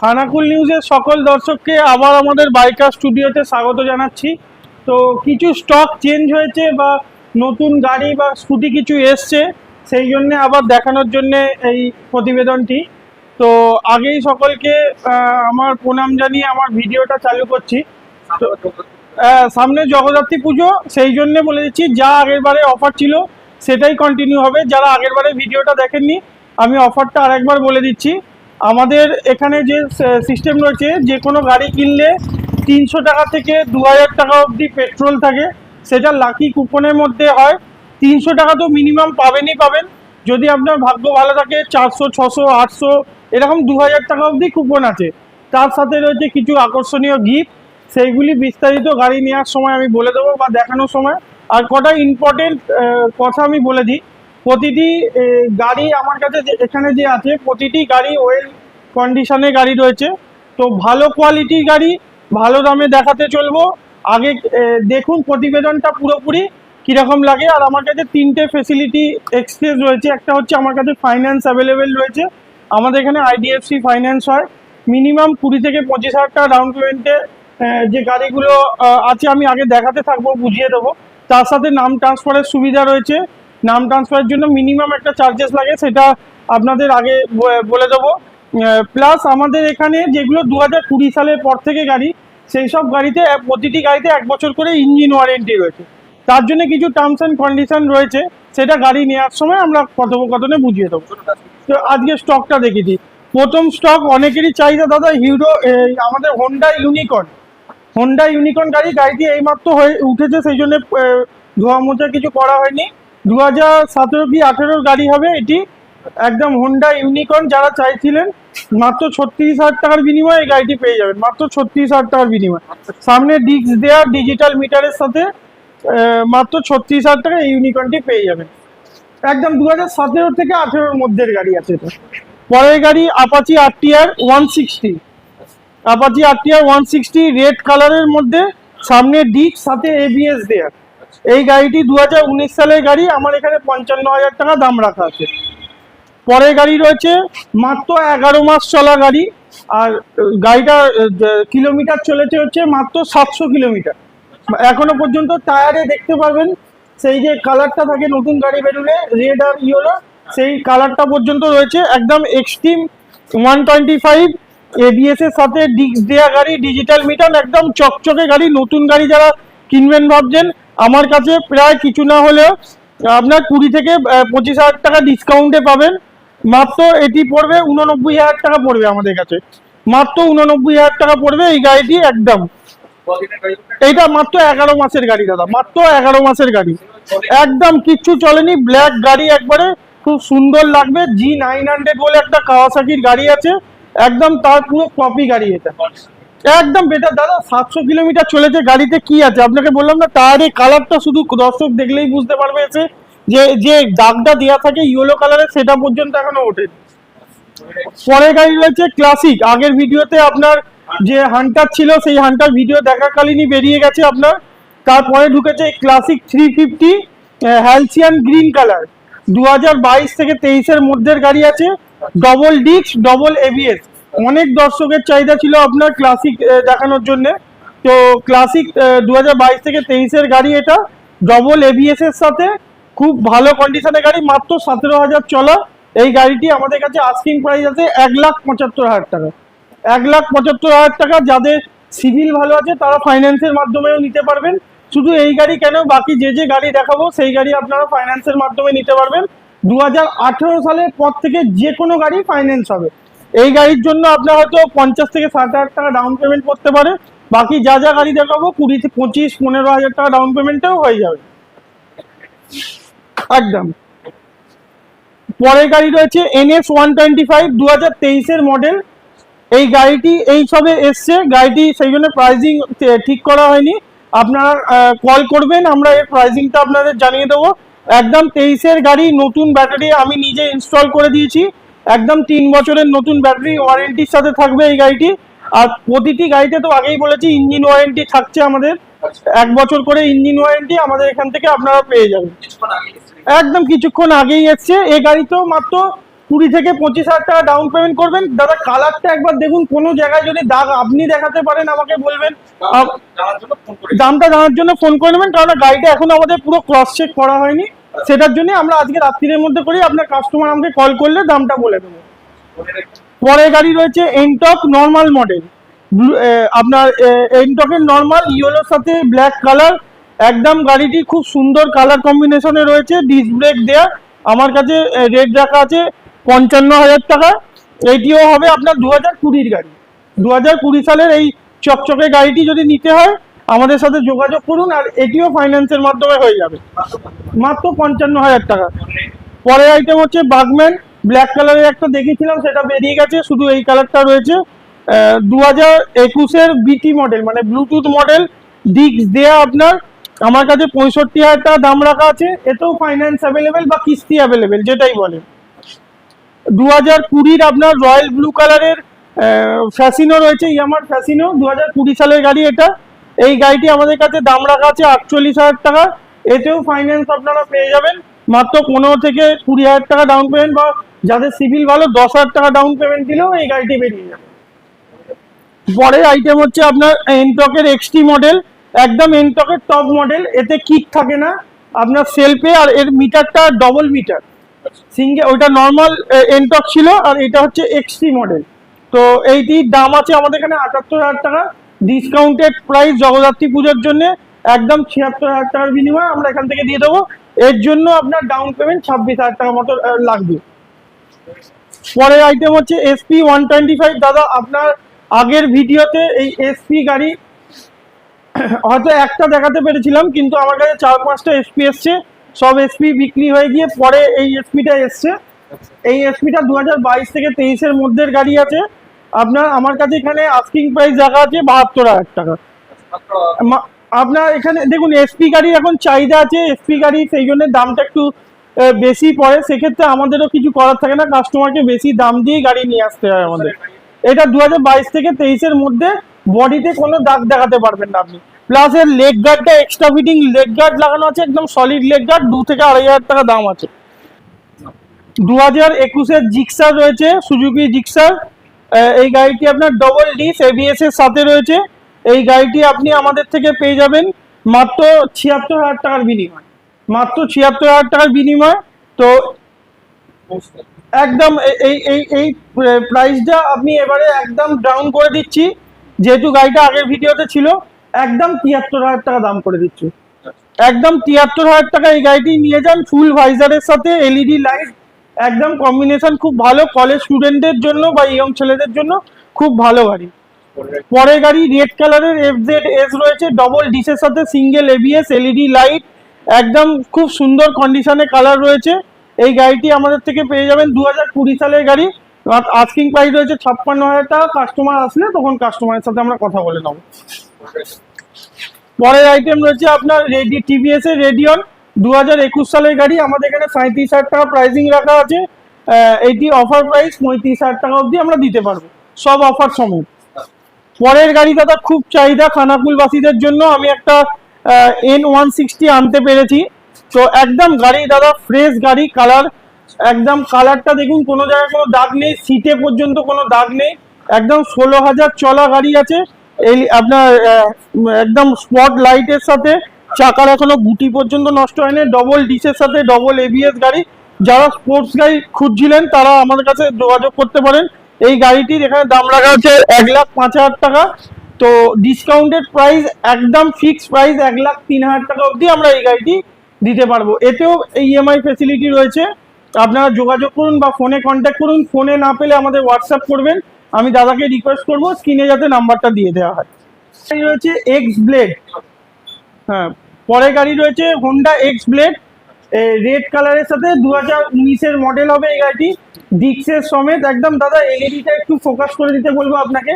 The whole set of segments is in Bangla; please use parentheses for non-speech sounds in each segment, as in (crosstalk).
খানাকুল নিউজের সকল দর্শককে আবার আমাদের বাইকার স্টুডিওতে স্বাগত জানাচ্ছি। তো কিছু স্টক চেঞ্জ হয়েছে বা নতুন গাড়ি বা স্কুটি কিছু এসছে, সেই জন্য আবার দেখানোর জন্য এই প্রতিবেদনটি। তো আগেই সকলকে আমার প্রণাম জানিয়ে আমার ভিডিওটা চালু করছি। তো সামনে জগদ্ধাত্রী পুজো, সেই জন্য বলে দিচ্ছি, যা আগের বারে অফার ছিল, সেটাই কন্টিনিউ হবে। যারা আগের বারে ভিডিওটা দেখেননি, আমি অফারটা আরেকবার বলে দিচ্ছি। আমাদের এখানে যে সিস্টেম রয়েছে যে কোনো গাড়ি কিনলে তিনশো টাকা থেকে দু হাজার টাকা অবধি পেট্রোল থাকে। সেটা লাকি কুপনের মধ্যে হয়। তিনশো টাকা তো মিনিমাম পাবেনই পাবেন। যদি আপনার ভাগ্য ভালো থাকে, চারশো, ছশো, আটশো, এরকম দু হাজার টাকা অবধি কুপন আছে। তার সাথে রয়েছে কিছু আকর্ষণীয় গিফট সেইগুলি বিস্তারিত গাড়ি নেওয়ার সময় আমি বলে দেবো বা দেখানোর সময়। আর কটা ইম্পর্টেন্ট কথা আমি বলে দিই। প্রতিটি গাড়ি আমার কাছে যে- এখানে যে আছে, প্রতিটি গাড়ি ওয়েল কন্ডিশনে গাড়ি রয়েছে। তো ভালো কোয়ালিটির গাড়ি, ভালো দামে দেখাতে চলবো। আগে দেখুন প্রতিবেদনটা পুরোপুরি কীরকম লাগে। আর আমার কাছে তিনটে ফেসিলিটি এক্সপ্রেস রয়েছে। একটা হচ্ছে আমার কাছে ফাইন্যান্স অ্যাভেলেবেল রয়েছে। আমাদের এখানে আইডিএফসি ফাইন্যান্স হয়। মিনিমাম কুড়ি থেকে পঁচিশ হাজার টাকা ডাউন পেমেন্টে যে গাড়িগুলো আছে আমি আগে দেখাতে থাকব, বুঝিয়ে দেবো। তার সাথে নাম ট্রান্সফারের সুবিধা রয়েছে। নাম ট্রান্সফারের জন্য মিনিমাম একটা চার্জেস লাগে, সেটা আপনাদের আগে বলে দেবো। প্লাস আমাদের এখানে যেগুলো দু হাজার কুড়ি সালের পর থেকে গাড়ি, সেই সব গাড়িতে, প্রতিটি গাড়িতে এক বছর করে ইঞ্জিন ওয়ারেন্টি রয়েছে। তার জন্য কিছু টার্মস অ্যান্ড কন্ডিশন রয়েছে, সেটা গাড়ি নেওয়ার সময় আমরা কথোপকথনে বুঝিয়ে দেবো। তো আজকে স্টকটা দেখে দিই। প্রথম স্টক অনেকেরই চাহিদা, দাদা, হিরো আমাদের হোন্ডা ইউনিকর্ন হোন্ডা ইউনিকর্ন গাড়ি, গাড়িটি এইমাত্র হয়ে উঠেছে, সেই জন্য ধোয়া মোছা কিছু করা হয়নি। দু হাজার সতেরো কি আঠেরোর গাড়ি হবে এটি। একদম হোন্ডা ইউনিকর্ন যারা চাইছিলেন, মাত্র ছত্রিশ হাজার টাকার বিনিময়ে এই গাড়িটি পেয়ে যাবেন, মাত্র ছত্রিশ হাজার টাকার বিনিময়ে। সামনে ডিস্ক দেওয়া ডিজিটাল মিটারের সাথে মাত্র ছত্রিশ হাজার টাকা এই ইউনিকর্নটি পেয়ে যাবেন। একদম দু হাজার সতেরো থেকে আঠেরোর মধ্যের গাড়ি আছে এটা। পরের গাড়ি Apache RTR one sixty Apache RTR one sixty red কালারের মধ্যে, সামনে ডিক সাথে এবিএস দেয়ার এই গাড়িটি দু হাজার উনিশ সালের গাড়ি, আমার এখানে পঞ্চান্ন হাজার টাকা দাম রাখা আছে। পরের গাড়ি রয়েছে মাত্র এগারো মাস চলা গাড়ি, আর গাড়িটা কিলোমিটার চলেছে হচ্ছে মাত্র সাতশো কিলোমিটার। এখনও পর্যন্ত টায়ারে দেখতে পারবেন, সেই যে কালারটা থাকে নতুন গাড়ি বেরোলে, রেড আর ইয়েলো, সেই কালারটা পর্যন্ত রয়েছে, একদম Xtreme one twenty five ABS এর সাথে ডিস্ক দেয়া গাড়ি, ডিজিটাল মিটার, একদম চকচকে গাড়ি, নতুন গাড়ি যারা কিনবেন ভাবছেন আমার কাছে প্রায় কিছু না হলেও আপনার কুড়ি থেকে পঁচিশ হাজার টাকা ডিসকাউন্টে পাবেন। মাত্র এটি পড়বে উননব্বই হাজার টাকা পড়বে আমাদের কাছে। মাত্র উননব্বই হাজার টাকা পড়বে এই গাড়িটি একদম। এইটা মাত্র এগারো মাসের গাড়ি দাদা, মাত্র এগারো মাসের গাড়ি। একদম কিচ্ছু চলেনি ব্ল্যাক গাড়ি একবারে খুব সুন্দর লাগবে। জি নাইন হান্ড্রেড বলে একটা কাওয়াসাকির গাড়ি আছে। একদম তার পুরো কপি গাড়ি এটা। একদম বেটার দাদা, সাতশো কিলোমিটার চলেছে গাড়িতে কি আছে? আপনাকে বললাম না, তার এই কালারটা শুধু দর্শক দেখলেই বুঝতে পারবে এসে। যে যে দাগটা দেওয়া থাকে ইয়েলো কালারের সেটা পর্যন্ত এখনও ওঠেনি পরের গাড়ি রয়েছে ক্লাসিক আগের ভিডিওতে আপনার যে হান্টার ছিল, সেই হান্টার ভিডিও দেখাকালীনই বেরিয়ে গেছে আপনার। তারপরে ঢুকেছে classic three fifty Halcyon green colour দু হাজার বাইশ থেকে তেইশের মধ্যের গাড়ি আছে। ডবল ডিস্ক ডবল এবিএস অনেক দর্শকের চাহিদা ছিল আপনার ক্লাসিক দেখানোর জন্য। তো ক্লাসিক দু হাজার বাইশ থেকে তেইশের গাড়ি এটা। ডবল এবিএস এর সাথে খুব ভালো কন্ডিশনের গাড়ি, মাত্র সতেরো হাজার চলা। এই গাড়িটি আমাদের কাছে আস্কিং প্রাইস আছে এক লাখ পঁচাত্তর হাজার টাকা। এক লাখ পঁচাত্তর হাজার টাকা যাদের সিভিল ভালো আছে, তারা ফাইন্যান্সের মাধ্যমেও নিতে পারবেন। শুধু এই গাড়ি কেন, বাকি যে যে গাড়ি দেখাবো, সেই গাড়ি আপনারা ফাইন্যান্সের মাধ্যমে নিতে পারবেন। দু হাজার আঠেরো সালের পর থেকে যে কোনো গাড়ি ফাইন্যান্স হবে। এই গাড়ির জন্য আপনার হয়তো পঞ্চাশ থেকে ষাট হাজার টাকা ডাউন পেমেন্ট করতে পারে। বাকি যা যা গাড়ি দেখাবো, কুড়ি থেকে পঁচিশ, পনেরো হাজার টাকা ডাউন পেমেন্টেও হয়ে যাবে। একদম। পরের গাড়ি রয়েছে এনএস ওয়ান টোয়েন্টি ফাইভ দু হাজার তেইশের মডেল এই গাড়িটি, এই সবে এসছে। গাড়িটি সেই জন্য প্রাইজিং ঠিক করা হয়নি। আপনারা কল করবেন, আমরা এর প্রাইজিংটা আপনাদের জানিয়ে দেবো। একদম তেইশের গাড়ি, নতুন ব্যাটারি আমি নিজে ইনস্টল করে দিয়েছি। একদম তিন বছরের নতুন ব্যাটারি ওয়ারেন্টির সাথে থাকবে এই গাড়িটি। আর প্রতিটি গাড়িতে তো আগেই বলেছি ইঞ্জিন ওয়ারেন্টি থাকছে আমাদের। এক বছর করে ইঞ্জিন ওয়ারেন্টি আমাদের এখান থেকে আপনারা পেয়ে যাবেন। একদম কিছুক্ষণ আগেই এসছে। এই গাড়ি তো মাত্র কুড়ি থেকে পঁচিশ হাজার টাকা ডাউন পেমেন্ট করবেন। দাদা কালারটা একবার দেখুন কোনো জায়গায় যদি দাগ আপনি দেখাতে পারেন আমাকে বলবেন। দামটা জানার জন্য ফোন করে নেবেন কারণ গাড়িটা এখন আমাদের পুরো ক্রস চেক করা হয়নি। সেটার জন্য আমরা আজকে রাত্রির মধ্যে করি আপনার কাস্টমার আমাকে কল করলে দামটা বলে দেবো। বলে রাখবেন। পরে গাড়ি রয়েছে এনটক নর্মাল মডেল আপনার এনটকের নর্মাল ইয়েলোর সাথে ব্ল্যাক কালার একদম গাড়িটি খুব সুন্দর কালার কম্বিনেশনে রয়েছে ডিস্ক ব্রেক দেয়া। আমার কাছে রেট রাখা আছে পঞ্চান্ন হাজার টাকা। এইটিও হবে আপনার দু হাজার কুড়ির গাড়ি। দু হাজার কুড়ি সালের এই চকচকে গাড়িটি যদি নিতে হয় আমাদের সাথে যোগাযোগ করুন আর এটিও ফাইন্যান্সের মাধ্যমে হয়ে যাবে। মাত্র পঞ্চান্ন হাজার টাকা। পরের আইটেম হচ্ছে বাগম্যান। ব্ল্যাক কালারের একটা দেখেছিলাম, সেটা বেরিয়ে গেছে। শুধু এই কালারটা রয়েছে। দু হাজার একুশের বিটি মডেল মানে ব্লুটুথ মডেল ডিক্স দেয়া আপনার। আমার কাছে পঁয়ষট্টি হাজার টাকা দাম রাখা আছে। এতেও ফাইন্যান্স অ্যাভেলেবেল বা কিস্তি অ্যাভেলেবেল যেটাই বলেন। দু হাজার কুড়ির আপনার রয়্যাল ব্লু কালারের ফ্যাসিনো রয়েছে। ইয়ামার ফ্যাসিনো দু হাজার কুড়ি সালের গাড়ি এটা। এই গাড়িটি আমাদের কাছে দাম রাখা আছে আটচল্লিশ হাজার টাকা। এতেও ফাইন্যান্স আপনারা পেয়ে যাবেন। মাত্র পনেরো থেকে কুড়ি হাজার টাকা ডাউন পেমেন্ট বা যাদের সিভিল ভালো, দশ হাজার টাকা ডাউন পেমেন্ট দিলেও এই গাড়িটি বেরিয়ে যাবে। পরের আইটেম হচ্ছে আপনার এনটকের এক্সটি মডেল একদম এনটকের টপ মডেল এতে কিক থাকে না। আপনার সেলফে আর এর মিটারটা ডবল মিটার সিঙ্গে ওইটা নর্মাল এনটক ছিল আর এটা হচ্ছে এক্সটি মডেল তো এইটির দাম আছে আমাদের এখানে আটাত্তর হাজার টাকা। ডিসকাউন্টেড প্রাইস জগদ্ধাত্রী পুজোর জন্য একদম ছিয়াত্তর হাজার টাকার বিনিময়ে আমরা এখান থেকে দিয়ে দেবো। এর জন্য আপনার ডাউন পেমেন্ট ছাব্বিশ হাজার টাকা মতো লাগবে। পরের আইটেম হচ্ছে এসপি ওয়ান টোয়েন্টি ফাইভ দাদা, আপনার আগের ভিডিওতে এই এসপি গাড়ি (coughs) হয়তো একটা দেখাতে পেরেছিলাম, কিন্তু আমার কাছে চার পাঁচটা এসপি এসছে। সব এসপি বিক্রি হয়ে গিয়ে পরে এই এসপিটা এসছে। এই এসপিটা দু হাজার বাইশ থেকে তেইশের মধ্যের গাড়ি আছে। আপনার, আমার কাছে এখানে আস্কিং প্রাইস দেখা আছে বাহাত্তর হাজার টাকা। আপনার এখানে, দেখুন এসপি গাড়ি এখন চাহিদা আছে এসপি গাড়ি, সেই জন্য দামটা একটু বেশি পড়ে। সেক্ষেত্রে আমাদেরও কিছু করার থাকে না কাস্টমারকে বেশি দাম দিয়ে গাড়ি নিয়ে আসতে হয় আমাদের। এটা দু হাজার বাইশ থেকে তেইশের মধ্যে বডিতে কোনো দাগ দেখাতে পারবেন না আপনি। প্লাস এর লেগ গার্ডটা এক্সট্রা ফিটিং লেগ গার্ড লাগানো আছে, একদম সলিড লেগ গার্ড দু থেকে আড়াই হাজার টাকা দাম আছে। দু হাজার একুশের জিক্সার রয়েছে সুজুকি জিক্সার এই গাড়িটি আপনার ডবল ডিস এবিএস এর সাথে রয়েছে। এই গাড়িটি আপনি আমাদের থেকে পেয়ে যাবেন মাত্র ছিয়াত্তর হাজার টাকার বিনিময়। মাত্র ছিয়াত্তর হাজার টাকার বিনিময়। তো একদম এই এই এই প্রাইসটা আপনি এবারে একদম ডাউন করে দিচ্ছি। যেহেতু গাড়িটা আগের ভিডিওতে ছিল, একদম তিয়াত্তর হাজার টাকা দাম করে দিচ্ছি। একদম তিয়াত্তর হাজার টাকা এই গাড়িটি নিয়ে যান ফুল ভাইজারের সাথে এলইডি লাইট একদম কম্বিনেশন খুব ভালো কলেজ স্টুডেন্টদের জন্য বা ইয়ং ছেলেদের জন্য খুব ভালো গাড়ি। পরের গাড়ি রেড কালারের এফ জেড এস রয়েছে ডবল ডিসের সাথে সিঙ্গেল এবিএস এলইডি লাইট একদম খুব সুন্দর কন্ডিশনে কালার রয়েছে। এই গাড়িটি আমাদের থেকে পেয়ে যাবেন দু হাজার কুড়ি সালের গাড়ি। আস্কিং প্রাইস রয়েছে ছাপ্পান্ন হাজার টাকা। কাস্টমার আসলে তখন কাস্টমারের সাথে আমরা কথা বলে নেব। পরের আইটেম রয়েছে আপনার রেডি টিভিএস এর রেডিয়ন দু হাজার একুশ সালের গাড়ি, আমাদের এখানে সাঁত্রিশ হাজার টাকা প্রাইসিং রাখা আছে। এইটি অফার প্রাইস পঁয়ত্রিশ হাজার টাকা অবধি আমরা দিতে পারব। সব অফার সমেত। পরের গাড়ি দাদা খুব চাহিদা, খানাকুলবাসীদের জন্য। আমি একটা এন ওয়ান সিক্সটি আনতে পেরেছি। তো একদম গাড়ি, দাদা ফ্রেশ গাড়ি কালার একদম কালারটা দেখুন, কোনো জায়গায় কোনো দাগ নেই সিটে পর্যন্ত কোনো দাগ নেই। একদম ষোলো হাজার চলা গাড়ি আছে। এই, আপনার একদম স্পট লাইটের সাথে। চাকার এখনও গুটি পর্যন্ত নষ্ট হয়নি। ডবল ডিসের সাথে ডবল এবিএস গাড়ি। যারা স্পোর্টস গাড়ি খুঁজছিলেন, তারা আমাদের কাছে যোগাযোগ করতে পারেন। এই গাড়িটির এখানে দাম রাখা আছে এক লাখ পাঁচ হাজার টাকা। তো ডিসকাউন্টেড প্রাইস একদম ফিক্স প্রাইস এক লাখ তিন হাজার টাকা অবধি আমরা এই গাড়িটি দিতে পারব। এতেও ইএমআই ফেসিলিটি রয়েছে। আপনারা যোগাযোগ করুন বা ফোনে কন্ট্যাক্ট করুন। ফোনে না পেলে আমাদের হোয়াটসঅ্যাপ করবেন। আমি দাদাকে রিকোয়েস্ট করব স্ক্রিনে যাতে নাম্বারটা দিয়ে দেওয়া হয়। রয়েছে এক্স ব্লেড হ্যাঁ পরে গাড়ি রয়েছে হোন্ডা এক্স ব্লেড রেড কালারের সাথে দু হাজার উনিশের মডেল হবে এই গাড়িটি। ডিক্সের সমেত একদম, দাদা এলইডিটা একটু ফোকাস করে দিতে বলব আপনাকে।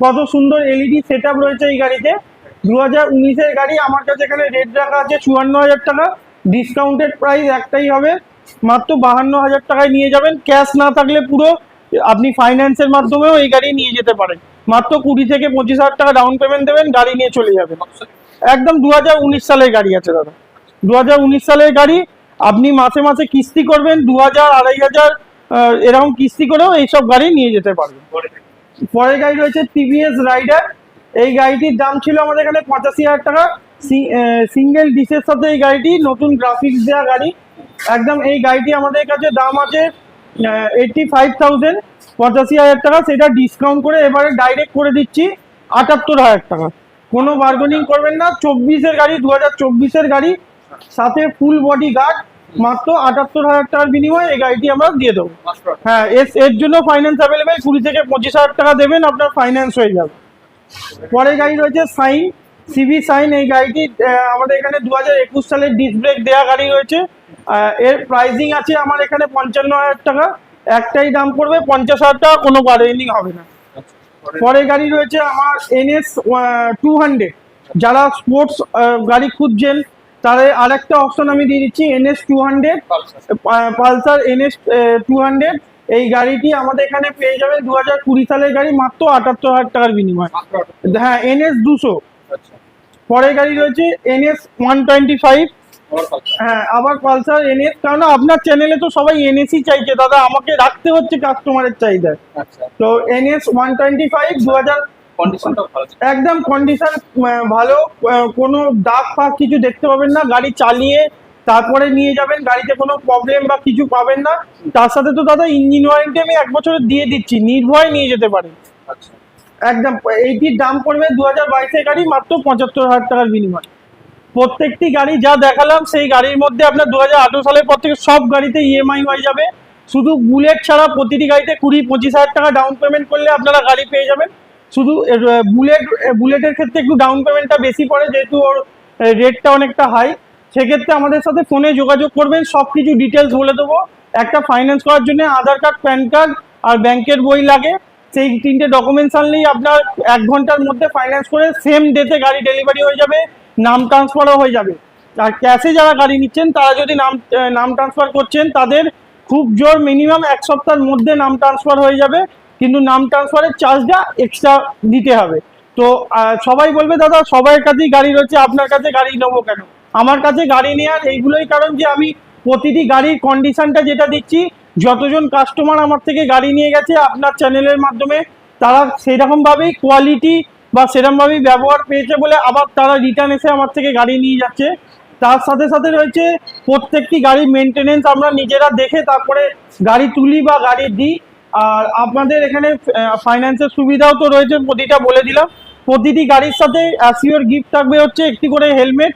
কত সুন্দর এলইডি সেট রয়েছে এই গাড়িতে। দু হাজার উনিশের গাড়ি আমার কাছে এখানে রেট রাখা আছে, চুয়ান্ন হাজার টাকা। ডিসকাউন্টেড প্রাইস একটাই হবে। মাত্র বাহান্ন হাজার টাকায় নিয়ে যাবেন। ক্যাশ না থাকলে পুরো আপনি ফাইন্যান্সের মাধ্যমেও এই গাড়ি নিয়ে যেতে পারেন। মাত্র কুড়ি থেকে পঁচিশ হাজার টাকা ডাউন পেমেন্ট দেবেন, গাড়ি নিয়ে চলে যাবেন। একদম দু হাজার উনিশ সালের গাড়ি আছে দাদা। দু হাজার উনিশ সালের গাড়ি, আপনি মাসে মাসে কিস্তি করবেন দু হাজার আড়াই হাজার এরকম কিস্তি করেও এইসব গাড়ি নিয়ে যেতে পারবেন। পরের গাড়ি রয়েছে টিভিএস রাইডার এই গাড়িটির দাম ছিল আমাদের এখানে পঁচাশি হাজার টাকা। সিঙ্গেল ডিসের সাথে এই গাড়িটি, নতুন গ্রাফিক্স দেওয়া গাড়ি। একদম এই গাড়িটি আমাদের কাছে দাম আছে এইটটি ফাইভ থাউজেন্ড পঁচাশি হাজার টাকা। সেটা ডিসকাউন্ট করে এবারে ডাইরেক্ট করে দিচ্ছি, আটাত্তর হাজার টাকা। কোনো বার্গেনিং করবেন না। চব্বিশের গাড়ি দু হাজার চব্বিশের গাড়ি, সাথে ফুল বডি গার্ড মাত্র আটাত্তর হাজার টাকার বিনিময়ে এই গাড়িটি আমরা দিয়ে দেবো। হ্যাঁ এর এর জন্য ফাইন্যান্স অ্যাভেলেবেল কুড়ি থেকে পঁচিশ হাজার টাকা দেবেন, আপনার ফাইন্যান্স হয়ে যাবে। পরের গাড়ি রয়েছে সাইন সিভি সাইন। এই গাড়িটি আমাদের এখানে দু হাজার একুশ সালের ডিস্ক ব্রেক দেওয়া গাড়ি রয়েছে। এর প্রাইসিং আছে আমার এখানে পঞ্চান্ন হাজার টাকা। একটাই দাম পড়বে পঞ্চাশ হাজার টাকা, কোনো বার্গেনিং হবে না। পরের গাড়ি রয়েছে আমার এনএস টু হান্ড্রেড যারা স্পোর্টস গাড়ি খুঁজছেন তাদের আরেকটা অপশন আমি দিয়ে দিচ্ছি NS two hundred Pulsar. NS two hundred এই গাড়িটি আমাদের এখানে পেয়ে যাবেন দু হাজার কুড়ি সালের গাড়ি মাত্র আটাত্তর হাজার টাকার বিনিময়। হ্যাঁ এনএস দুশো আচ্ছা, পরের গাড়ি রয়েছে এনএস ওয়ান টোয়েন্টি ফাইভ। হ্যাঁ আবার পালসার এনএস কারণ আপনার চ্যানেলে তো সবাই এনএসই চাইছে দাদা আমাকে রাখতে হচ্ছে কাস্টমারের চাহিদায় আচ্ছা, তো এনএস ওয়ান টোয়েন্টি ফাইভ দু হাজার। একদম কন্ডিশন ভালো কোনো দাগ ফাগ কিছু দেখতে পাবেন না গাড়ি চালিয়ে তারপরে নিয়ে যাবেন গাড়িতে কোনো প্রবলেম বা কিছু পাবেন না। তার সাথে তো দাদা ইঞ্জিন ওয়ারেন্টি আমি এক বছরের দিয়ে দিচ্ছি নির্ভয় নিয়ে যেতে পারেন। আচ্ছা, একদম এইটির দাম পড়বে দু হাজার বাইশের গাড়ি মাত্র পঁচাত্তর হাজার টাকার বিনিময়। প্রত্যেকটি গাড়ি যা দেখালাম, সেই গাড়ির মধ্যে আপনার দু হাজার আঠেরো সালের পর থেকে সব গাড়িতে ইএমআই হয়ে যাবে। শুধু বুলেট ছাড়া প্রতিটি গাড়িতে কুড়ি, পঁচিশ হাজার টাকা ডাউন পেমেন্ট করলে আপনারা গাড়ি পেয়ে যাবেন। শুধু বুলেট বুলেটের ক্ষেত্রে একটু ডাউন পেমেন্টটা বেশি পড়ে, যেহেতু ওর রেটটা অনেকটা হাই সেক্ষেত্রে আমাদের সাথে ফোনে যোগাযোগ করবেন সব কিছু ডিটেলস বলে দেবো। একটা ফাইন্যান্স করার জন্য আধার কার্ড প্যান কার্ড আর ব্যাংকের বই লাগে। সেই তিনটে ডকুমেন্টস আনলেই আপনার এক ঘণ্টার মধ্যে ফাইন্যান্স করে সেম ডেতে গাড়ি ডেলিভারি হয়ে যাবে। নাম ট্রান্সফারও হয়ে যাবে। আর ক্যাশে যারা গাড়ি নিচ্ছেন, তারা যদি নাম নাম ট্রান্সফার করছেন, তাদের খুব জোর মিনিমাম এক সপ্তাহের মধ্যে নাম ট্রান্সফার হয়ে যাবে। কিন্তু নাম ট্রান্সফারের চার্জটা এক্সট্রা দিতে হবে। তো সবাই বলবে, দাদা, সবার কাছেই গাড়ি রয়েছে, আপনার কাছে গাড়ি নেব কেন? আমার কাছে গাড়ি নেওয়ার এইগুলোই কারণ যে, আমি প্রতিটি গাড়ির কন্ডিশনটা যেটা দিচ্ছি যতজন কাস্টমার আমার থেকে গাড়ি নিয়ে গেছে আপনার চ্যানেলের মাধ্যমে, তারা সেরকমভাবেই কোয়ালিটি বা সেরমভাবেই ব্যবহার পেয়েছে বলে আবার তারা রিটার্ন এসে আমার থেকে গাড়ি নিয়ে যাচ্ছে। তার সাথে সাথে রয়েছে প্রত্যেকটি গাড়ির মেনটেনেন্স আমরা নিজেরা দেখে তারপরে গাড়ি তুলি বা গাড়ি দিই। আর আপনাদের এখানে ফাইন্যান্সের সুবিধাও তো রয়েছে, প্রতিটা বলে দিলাম। প্রতিটি গাড়ির সাথে অ্যাসিওর গিফট থাকবে হচ্ছে একটি করে হেলমেট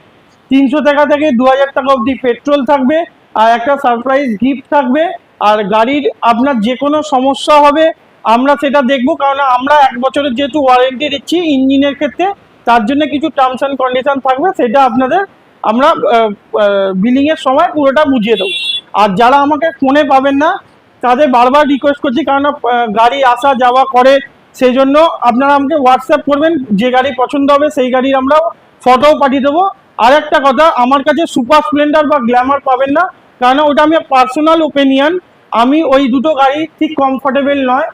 তিনশো টাকা থেকে দু হাজার টাকা অবধি পেট্রোল থাকবে, আর একটা সারপ্রাইজ গিফট থাকবে। আর গাড়ির আপনার যে কোনো সমস্যা হবে আমরা সেটা দেখব কারণ আমরা এক বছরের যেহেতু ওয়ারেন্টি দিচ্ছি ইঞ্জিনের ক্ষেত্রে, তার জন্য কিছু টার্মস অ্যান্ড কন্ডিশন থাকবে, সেটা আপনাদের আমরা বিলিংয়ের সময় পুরোটা বুঝিয়ে দেবো। আর যারা আমাকে ফোনে পাবেন না, তাদের বারবার রিকোয়েস্ট করছি কারণ গাড়ি আসা যাওয়া করে সেই জন্য আপনারা আমাকে হোয়াটসঅ্যাপ করবেন, যে গাড়ি পছন্দ হবে সেই গাড়ির আমরা ফটোও পাঠিয়ে দেবো। আর একটা কথা, আমার কাছে সুপার স্প্লেন্ডার বা গ্ল্যামার পাবেন না কারণ ওটা আমি পার্সোনাল ওপিনিয়ন আমি ওই দুটো গাড়ি ঠিক কমফোর্টেবল নয়।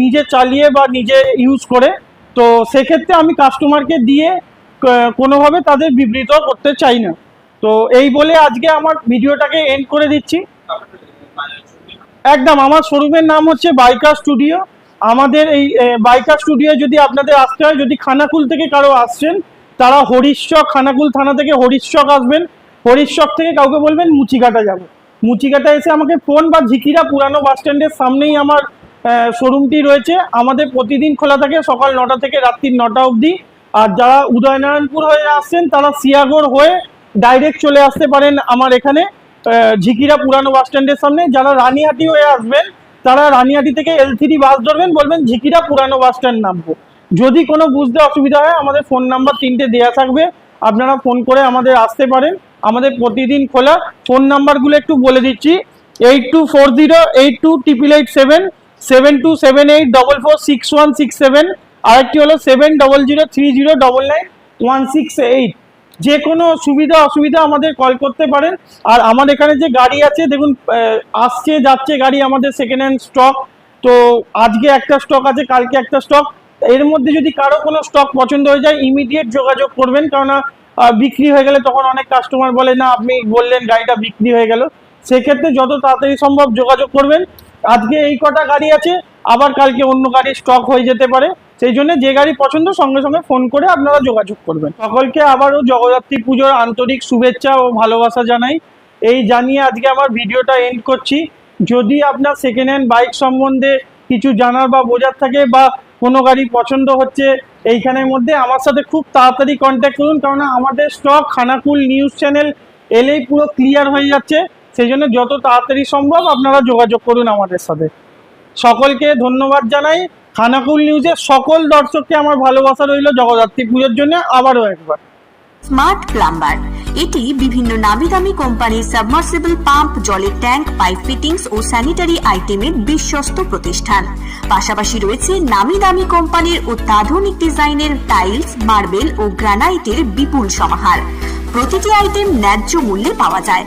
নিজে চালিয়ে বা নিজে ইউজ করে। তো সেক্ষেত্রে আমি কাস্টমারকে দিয়ে কোনোভাবে তাদের বিবৃত করতে চাই না। তো এই বলে আজকে আমার ভিডিওটাকে এন্ড করে দিচ্ছি। একদম, আমার শোরুমের নাম হচ্ছে বাইকার স্টুডিও আমাদের এই বাইকার স্টুডিও যদি আপনাদের আসতে হয়, যদি খানাকুল থেকে কারও আসছেন, তারা হরিশ্চক, খানাকুল থানা থেকে হরিশ্চক আসবেন। হরিশ্চক থেকে কাউকে বলবেন মুচিকাটা যাব। মুচিকাটা এসে আমাকে ফোন বা ঝিকিরা পুরানো বাস স্ট্যান্ডের সামনেই আমার শোরুমটি রয়েছে। আমাদের প্রতিদিন খোলা থাকে, সকাল নটা থেকে রাত্রি নটা অবধি। আর যারা উদয়নারায়ণপুর হয়ে আসছেন, তারা সিয়াগড় হয়ে ডাইরেক্ট চলে আসতে পারেন আমার এখানে ঝিকিরা পুরানো বাস স্ট্যান্ডের সামনে। যারা রানিহাটি হয়ে আসবেন, তারা রানিহাটি থেকে এল থ্রি বাস ধরবেন, বলবেন ঝিকিরা পুরানো বাস স্ট্যান্ড নামবো। যদি কোনো বুঝতে অসুবিধা হয়, আমাদের ফোন নাম্বার তিনটে দেয়া থাকবে। আপনারা ফোন করে আমাদের আসতে পারেন। আমাদের প্রতিদিন খোলা ফোন নাম্বারগুলো একটু বলে দিচ্ছি। Eight two four zero eight two triple eight seven seven two seven eight double four six one six seven আরেকটি হলো seven double zero three zero double nine one six eight যে কোনো সুবিধা অসুবিধা আমাদের কল করতে পারেন। আর আমার এখানে যে গাড়ি আছে, দেখুন আসছে, যাচ্ছে গাড়ি আমাদের সেকেন্ড হ্যান্ড স্টক তো আজকে একটা স্টক আছে, কালকে একটা স্টক এর মধ্যে যদি কারও কোনো স্টক পছন্দ হয়ে যায় ইমিডিয়েট যোগাযোগ করবেন। কেননা বিক্রি হয়ে গেলে তখন অনেক কাস্টমার বলে, না, আপনি বললেন গাড়িটা বিক্রি হয়ে গেল। সেক্ষেত্রে যত তাড়াতাড়ি সম্ভব যোগাযোগ করবেন। আজকে এই কটা গাড়ি আছে, আবার কালকে অন্য গাড়ি স্টক হয়ে যেতে পারে। সেই জন্য যে গাড়ি পছন্দ, সঙ্গে সঙ্গে ফোন করে আপনারা যোগাযোগ করবেন। সকলকে আবারও জগদ্ধাত্রী পুজোর আন্তরিক শুভেচ্ছা ও ভালোবাসা জানাই। এই জানিয়ে আজকে আমার ভিডিওটা এন্ড করছি। যদি আপনার সেকেন্ড হ্যান্ড বাইক সম্বন্ধে কিছু জানার বা বোঝার থাকে বা কোনো গাড়ি পছন্দ হচ্ছে, এইখানের মধ্যে আমার সাথে খুব তাড়াতাড়ি কন্ট্যাক্ট করুন। কারণ আমাদের স্টক খানাকুল নিউজ চ্যানেল এলেই পুরো ক্লিয়ার হয়ে যাচ্ছে। সেই জন্য যত তাড়াতাড়ি সম্ভব আপনারা যোগাযোগ করুন আমাদের সাথে। সকলকে ধন্যবাদ জানাই। খানাকুল নিউজের সকল দর্শককে আমার ভালোবাসা রইল জগদ্ধাত্রী পুজোর জন্য আবারও একবার। স্মার্ট প্লাম্বার, এটি বিভিন্ন নামি দামি কোম্পানির সাবমার্সিবল পাম্প, জলের ট্যাঙ্ক, পাইপ ফিটিংস ও স্যানিটারি আইটেমের বিশ্বস্ত প্রতিষ্ঠান। পাশাপাশি রয়েছে নামি দামি কোম্পানির অত্যাধুনিক ডিজাইনের টাইলস, মার্বেল ও গ্রানাইটের বিপুল সমাহার। প্রতিটি আইটেম ন্যায্য মূল্যে পাওয়া যায়।